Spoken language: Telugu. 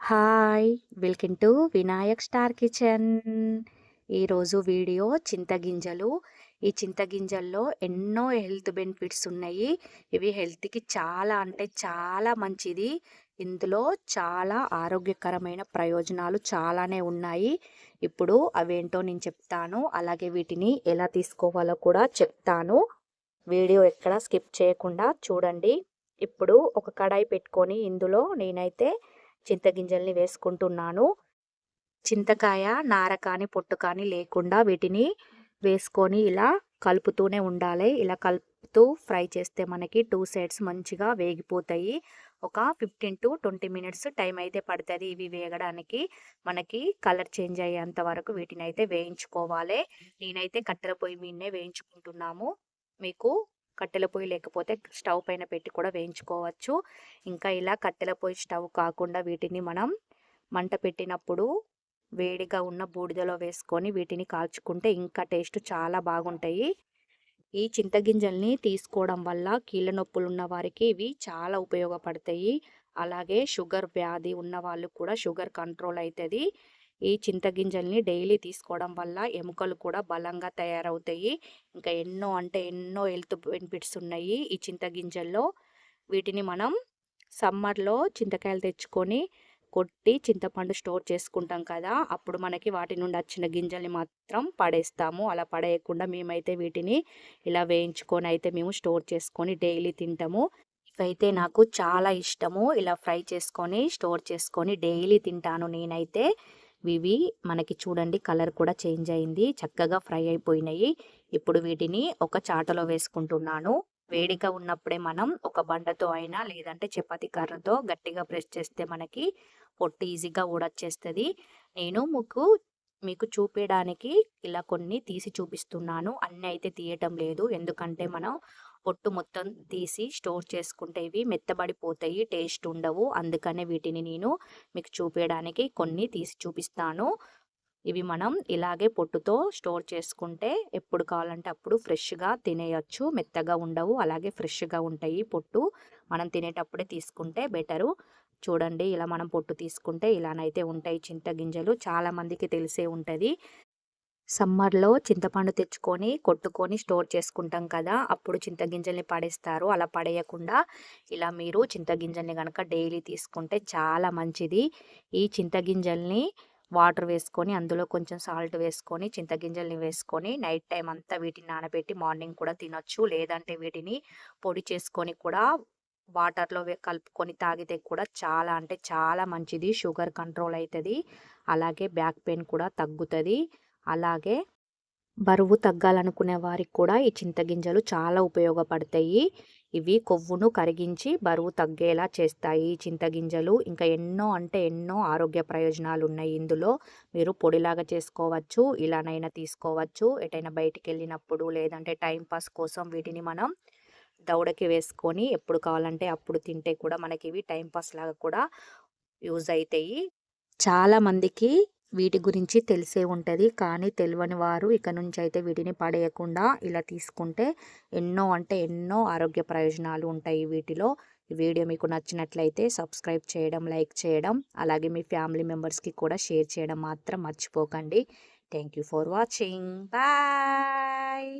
Hi welcome to Vinayak star kitchen. ఈరోజు వీడియో చింతగింజలు ఈ చింతగింజల్లో ఎన్నో హెల్త్ బెనిఫిట్స్ ఉన్నాయి. ఇవి హెల్త్కి చాలా అంటే చాలా మంచిది. ఇందులో చాలా ఆరోగ్యకరమైన ప్రయోజనాలు చాలానే ఉన్నాయి. ఇప్పుడు అవేంటో నేను చెప్తాను. అలాగే వీటిని ఎలా తీసుకోవాలో కూడా చెప్తాను. వీడియో ఎక్కడ స్కిప్ చేయకుండా చూడండి. ఇప్పుడు ఒక కడాయి పెట్టుకొని ఇందులో నేనైతే చింతగింజల్ని వేసుకుంటున్నాను. చింతకాయ నార కానీ పొట్టు కానీ లేకుండా వీటిని వేసుకొని ఇలా కలుపుతూనే ఉండాలి. ఇలా కలుపుతూ ఫ్రై చేస్తే మనకి టూ సైడ్స్ మంచిగా వేగిపోతాయి. ఒక fifteen to twenty minutes time అయితే పడుతుంది ఇవి వేగడానికి. మనకి కలర్ చేంజ్ అయ్యేంత వరకు వీటిని అయితే వేయించుకోవాలి. నేనైతే కట్టెల పొయ్యి మీదనే వేయించుకుంటున్నాము. మీకు కట్టెల పొయ్యి లేకపోతే స్టవ్ పైన పెట్టి కూడా వేయించుకోవచ్చు. ఇంకా ఇలా కట్టెల పొయ్యి స్టవ్ కాకుండా వీటిని మనం మంట పెట్టినప్పుడు వేడిగా ఉన్న బూడిదలో వేసుకొని వీటిని కాల్చుకుంటే ఇంకా టేస్ట్ చాలా బాగుంటాయి. ఈ చింతగింజల్ని తీసుకోవడం వల్ల కీళ్ళ నొప్పులు ఉన్న వారికి ఇవి చాలా ఉపయోగపడతాయి. అలాగే షుగర్ వ్యాధి ఉన్న వాళ్ళు కూడా షుగర్ కంట్రోల్ అవుతుంది ఈ చింతగింజల్ని డైలీ తీసుకోవడం వల్ల ఎముకలు కూడా బలంగా తయారవుతాయి. ఇంకా ఎన్నో అంటే ఎన్నో హెల్త్ బెనిఫిట్స్ ఉన్నాయి ఈ చింతగింజల్లో వీటిని మనం సమ్మర్లో చింతకాయలు తెచ్చుకొని కొట్టి చింతపండు స్టోర్ చేసుకుంటాం కదా! అప్పుడు మనకి వాటి నుండి వచ్చిన గింజల్ని మాత్రం పడేస్తాము. అలా పడేయకుండా మేమైతే వీటిని ఇలా వేయించుకొని అయితే మేము స్టోర్ చేసుకొని డైలీ తింటాము. ఇవైతే నాకు చాలా ఇష్టము. ఇలా ఫ్రై చేసుకొని స్టోర్ చేసుకొని డైలీ తింటాను నేనైతే. ఇవి మనకి చూడండి కలర్ కూడా చేంజ్ అయింది చక్కగా ఫ్రై అయిపోయినాయి. ఇప్పుడు వీటిని ఒక చాటలో వేసుకుంటున్నాను. వేడిగా ఉన్నప్పుడే మనం ఒక బండతో అయినా లేదంటే చపాతి కర్రతో గట్టిగా ప్రెస్ చేస్తే మనకి పొట్టు ఈజీగా ఊడొచ్చేస్తుంది. నేను మీకు మీకు చూపించడానికి ఇలా కొన్ని తీసి చూపిస్తున్నాను. అన్నీ అయితే తీయటం లేదు. ఎందుకంటే మనం పొట్టు మొత్తం తీసి స్టోర్ చేసుకుంటే ఇవి మెత్తబడిపోతాయి టేస్ట్ ఉండవు. అందుకనే వీటిని నేను మీకు చూపించడానికి కొన్ని తీసి చూపిస్తాను. ఇవి మనం ఇలాగే పొట్టుతో స్టోర్ చేసుకుంటే ఎప్పుడు కావాలంటే అప్పుడు ఫ్రెష్గా తినేయచ్చు. మెత్తగా ఉండవు అలాగే ఫ్రెష్గా ఉంటాయి పొట్టు. మనం తినేటప్పుడే తీసుకుంటే బెటరు. చూడండి ఇలా మనం పొట్టు తీసుకుంటే ఇలానైతే ఉంటాయి చింతగింజలు చాలామందికి తెలిసే ఉంటుంది. సమ్మర్లో చింతపండు తెచ్చుకొని కొట్టుకొని స్టోర్ చేసుకుంటాం కదా! అప్పుడు చింతగింజల్ని పడేస్తారు. అలా పడేయకుండా ఇలా మీరు చింతగింజల్ని కనుక డైలీ తీసుకుంటే చాలా మంచిది. ఈ చింతగింజల్ని వాటర్ వేసుకొని అందులో కొంచెం సాల్ట్ వేసుకొని చింతగింజల్ని వేసుకొని నైట్ టైం అంతా వీటిని నానబెట్టి మార్నింగ్ కూడా తినొచ్చు. లేదంటే వీటిని పొడి చేసుకొని కూడా వాటర్లో కలుపుకొని తాగితే కూడా చాలా అంటే చాలా మంచిది. షుగర్ కంట్రోల్ అవుతుంది అలాగే బ్యాక్ పెయిన్ కూడా తగ్గుతుంది. అలాగే బరువు తగ్గాలనుకునే వారికి కూడా ఈ చింతగింజలు చాలా ఉపయోగపడతాయి. ఇవి కొవ్వును కరిగించి బరువు తగ్గేలా చేస్తాయి. చింతగింజలు ఇంకా ఎన్నో అంటే ఎన్నో ఆరోగ్య ప్రయోజనాలు ఉన్నాయి. ఇందులో మీరు పొడిలాగా చేసుకోవచ్చు ఇలానైనా తీసుకోవచ్చు. ఎటైనా బయటికి వెళ్ళినప్పుడు లేదంటే టైంపాస్ కోసం వీటిని మనం దౌడకి వేసుకొని ఎప్పుడు కావాలంటే అప్పుడు తింటే కూడా మనకి ఇవి టైంపాస్ లాగా కూడా యూజ్ అవుతాయి చాలామందికి వీటి గురించి తెలిసే ఉంటుంది. కానీ తెలియని వారు ఇక నుంచి అయితే వీటిని పడేయకుండా ఇలా తీసుకుంటే ఎన్నో అంటే ఎన్నో ఆరోగ్య ప్రయోజనాలు ఉంటాయి వీటిలో. వీడియో మీకు నచ్చినట్లయితే సబ్స్క్రైబ్ చేయడం లైక్ చేయడం అలాగే మీ ఫ్యామిలీ మెంబర్స్కి కూడా షేర్ చేయడం మాత్రం మర్చిపోకండి. Thank you for watching. Bye!